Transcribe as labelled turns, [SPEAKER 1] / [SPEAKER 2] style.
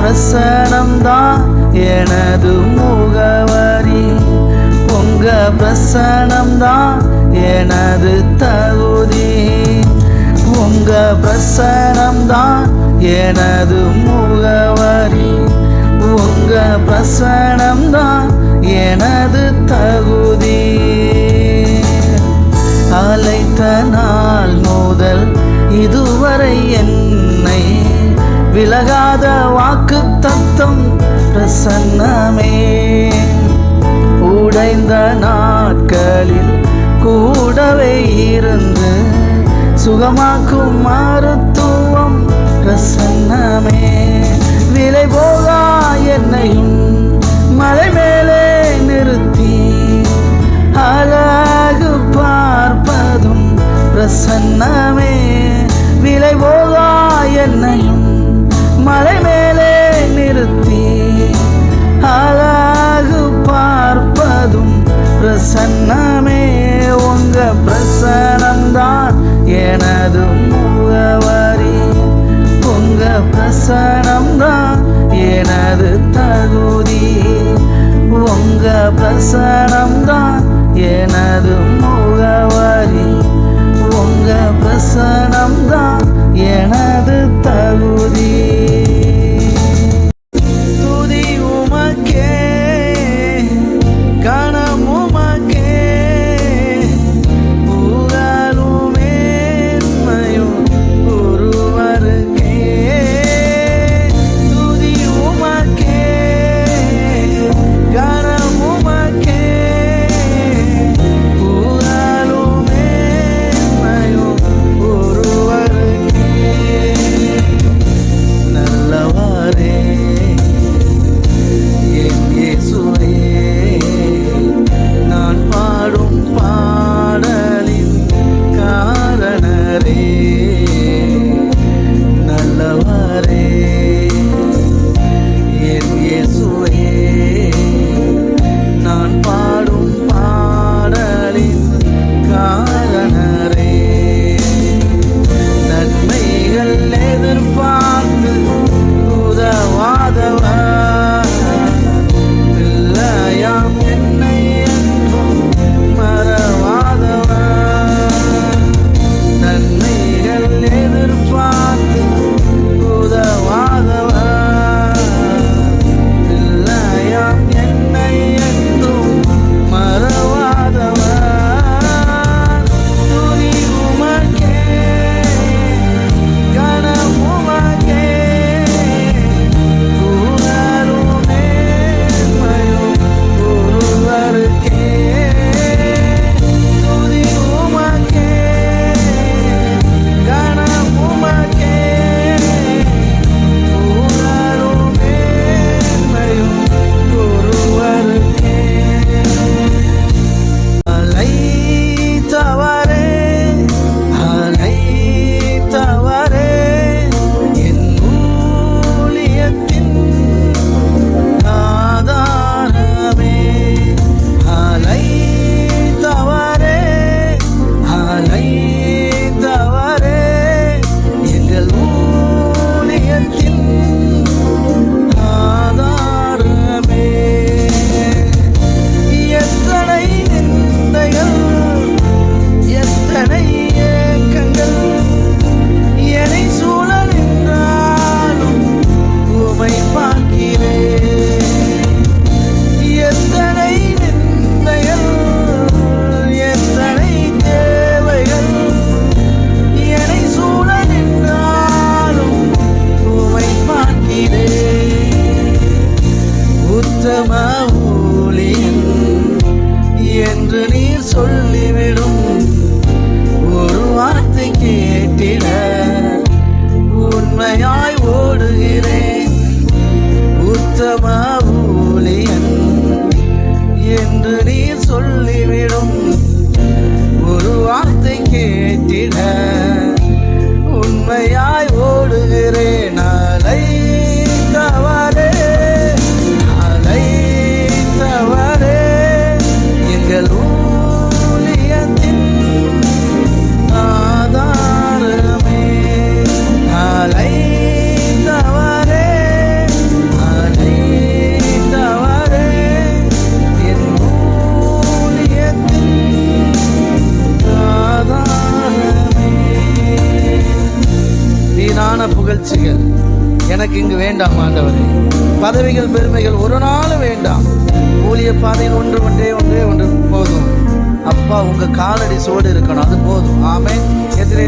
[SPEAKER 1] பிரசனம்தான் எனது முகவரி. உங்க பிரசனம்தான் எனது தகுதி. உங்க பிரசனம்தான் எனது முகவரி. உங்க பிரசனம்தான் எனது தகுதி. அழைத்த நாள் முதல் இதுவரை என்னை விலகாத வாக்கு பிரசன்னமே உடைந்த நாட்களில் கூடவே இருந்து சுகமாக்கும் மருத்துவம் பிரசன்னமே. விலை போகா என்னையும் மலை மேலே நிறுத்தி அழகு பார்ப்பதும் பிரசன்னமே. விலை போகா என்னையும் எனது தகுதி. உங்க பிரசனம்தான் எனது முகவரி. உங்க பிரசனம்தான் எனது என்று நீர் சொல்லிவிடும். ஒரு வார்த்தை கேட்டிட உண்மையாய் ஓடுகிறேன். உத்தம எனக்கு இங்கு வேண்டாம் ஆண்டவரே. பதவிகள் பெருமைகள் ஒரு நாளும் வேண்டாம். ஊழிய பாதையில் ஒன்று ஒன்றே ஒன்றே ஒன்று போதும். அப்பா உங்க காலடி சோடு இருக்கணும். அது போதும். ஆமே எதிரே